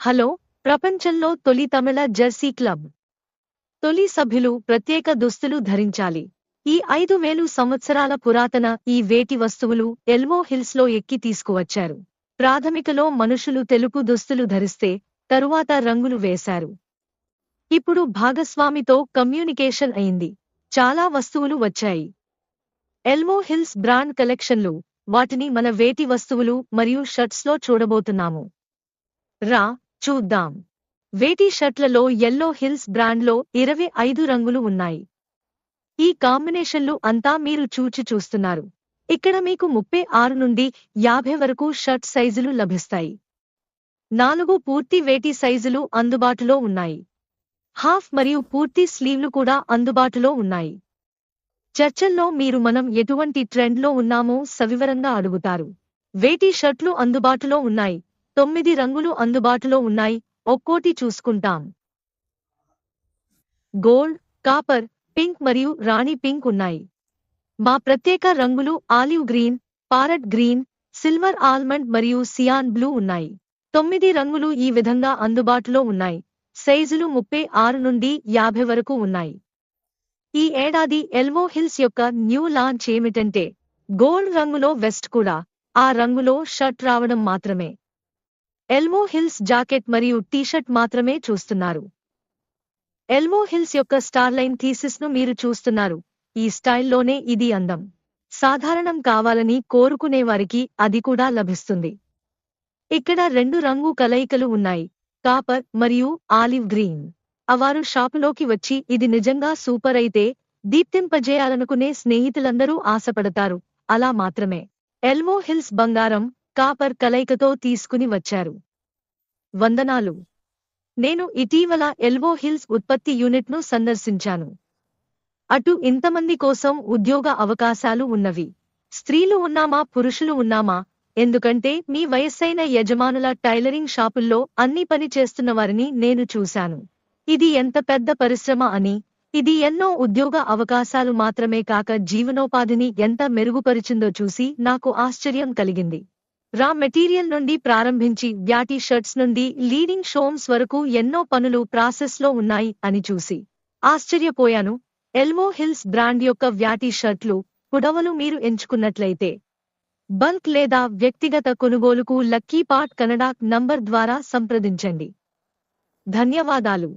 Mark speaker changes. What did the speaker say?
Speaker 1: Hello ప్రపంచంలో తొలి తమిళ Jersey club. తొలి సభ్యులు ప్రత్యేక దుస్తులు ధరించాలి. ఈ ఐదు వేలు సంవత్సరాల పురాతన ఈ వేటి వస్తువులు ఎల్వో హిల్స్లో ఎక్కి తీసుకువచ్చారు. ప్రాథమికలో మనుషులు తెలుపు దుస్తులు ధరిస్తే తరువాత రంగులు వేశారు. ఇప్పుడు భాగస్వామితో కమ్యూనికేషన్ అయింది. చాలా వస్తువులు వచ్చాయి. ఎల్మో హిల్స్ బ్రాండ్ కలెక్షన్లు వాటిని మన వేటి వస్తువులు మరియు షర్ట్స్లో చూడబోతున్నాము. రా చూద్దాం. వేటి షర్ట్లలో ఎల్లో హిల్స్ బ్రాండ్లో ఇరవై ఐదు రంగులు ఉన్నాయి. ఈ కాంబినేషన్లు అంతా మీరు చూచి చూస్తున్నారు. ఇక్కడ మీకు ముప్పై ఆరు నుండి యాభై వరకు షర్ట్ సైజులు లభిస్తాయి. నాలుగు పూర్తి వేటి సైజులు అందుబాటులో ఉన్నాయి. హాఫ్ మరియు పూర్తి స్లీవ్లు కూడా అందుబాటులో ఉన్నాయి. చర్చల్లో మీరు మనం ఎటువంటి ట్రెండ్లో ఉన్నామో సవివరంగా అడుగుతారు. వేటి షర్ట్లు అందుబాటులో ఉన్నాయి. తొమ్మిది రంగులు అందుబాటులో ఉన్నాయి. ఒక్కోటి చూసుకుంటాం. గోల్డ్ కాపర్ పింక్ మరియు రాణి పింక్ ఉన్నాయి. మా ప్రత్యేక రంగులు olive green parrot green silver almond మరియు సియాన్ బ్లూ ఉన్నాయి. తొమ్మిది రంగులు ఈ విధంగా అందుబాటులో ఉన్నాయి. సైజులు ముప్పై ఆరు నుండి యాభై వరకు ఉన్నాయి. ఈ ఏడాది ఎల్వో హిల్స్ యొక్క న్యూ లాంచ్ ఏమిటంటే గోల్డ్ రంగులో వెస్ట్ కూడా ఆ రంగులో షర్ట్ రావడం మాత్రమే. ఎల్మో హిల్స్ జాకెట్ మరియు టీషర్ట్ మాత్రమే చూస్తున్నారు. ఎల్మో హిల్స్ యొక్క స్టార్లైన్ థీసిస్ను మీరు చూస్తున్నారు. ఈ స్టైల్లోనే ఇది అందం. సాధారణం కావాలని కోరుకునేవారికి అది కూడా లభిస్తుంది. ఇక్కడ రెండు రంగు కలయికలు ఉన్నాయి. కాపర్ మరియు ఆలివ్ గ్రీన్. అవారు షాపులోకి వచ్చి ఇది నిజంగా సూపర్ అయితే దీప్తింపజేయాలనుకునే స్నేహితులందరూ ఆశపడతారు. అలా మాత్రమే. ఎల్మో హిల్స్ బంగారం కాపర్ కలయికతో తీసుకుని వచ్చారు. వందనాలు. నేను ఇటీవల ఎల్వో హిల్స్ ఉత్పత్తి యూనిట్ను సందర్శించాను. అటు ఇంతమంది కోసం ఉద్యోగ అవకాశాలు ఉన్నవి. స్త్రీలు ఉన్నామా పురుషులు ఉన్నామా? ఎందుకంటే మీ వయస్సైన యజమానుల టైలరింగ్ షాపుల్లో అన్ని పని చేస్తున్నవారిని నేను చూశాను. ఇది ఎంత పెద్ద పరిశ్రమ అని. ఇది ఎన్నో ఉద్యోగ అవకాశాలు మాత్రమే కాక జీవనోపాధిని ఎంత మెరుగుపరిచిందో చూసి నాకు ఆశ్చర్యం కలిగింది. రా మెటీరియల్ నుండి ప్రారంభించి బ్యాటీ షర్ట్స్ నుండి లీడింగ్ షోమ్స్ వరకు ఎన్నో పనులు ప్రాసెస్లో ఉన్నాయి అని చూసి ఆశ్చర్యపోయాను. ఎల్మో హిల్స్ బ్రాండ్ యొక్క వ్యాటీ షర్ట్లు పుడవలు మీరు ఎంచుకున్నట్లయితే. బల్క్ లేదా వ్యక్తిగత కొనుగోలుకు లక్కీ పార్ట్ కనడా నంబర్ ద్వారా సంప్రదించండి. ధన్యవాదాలు.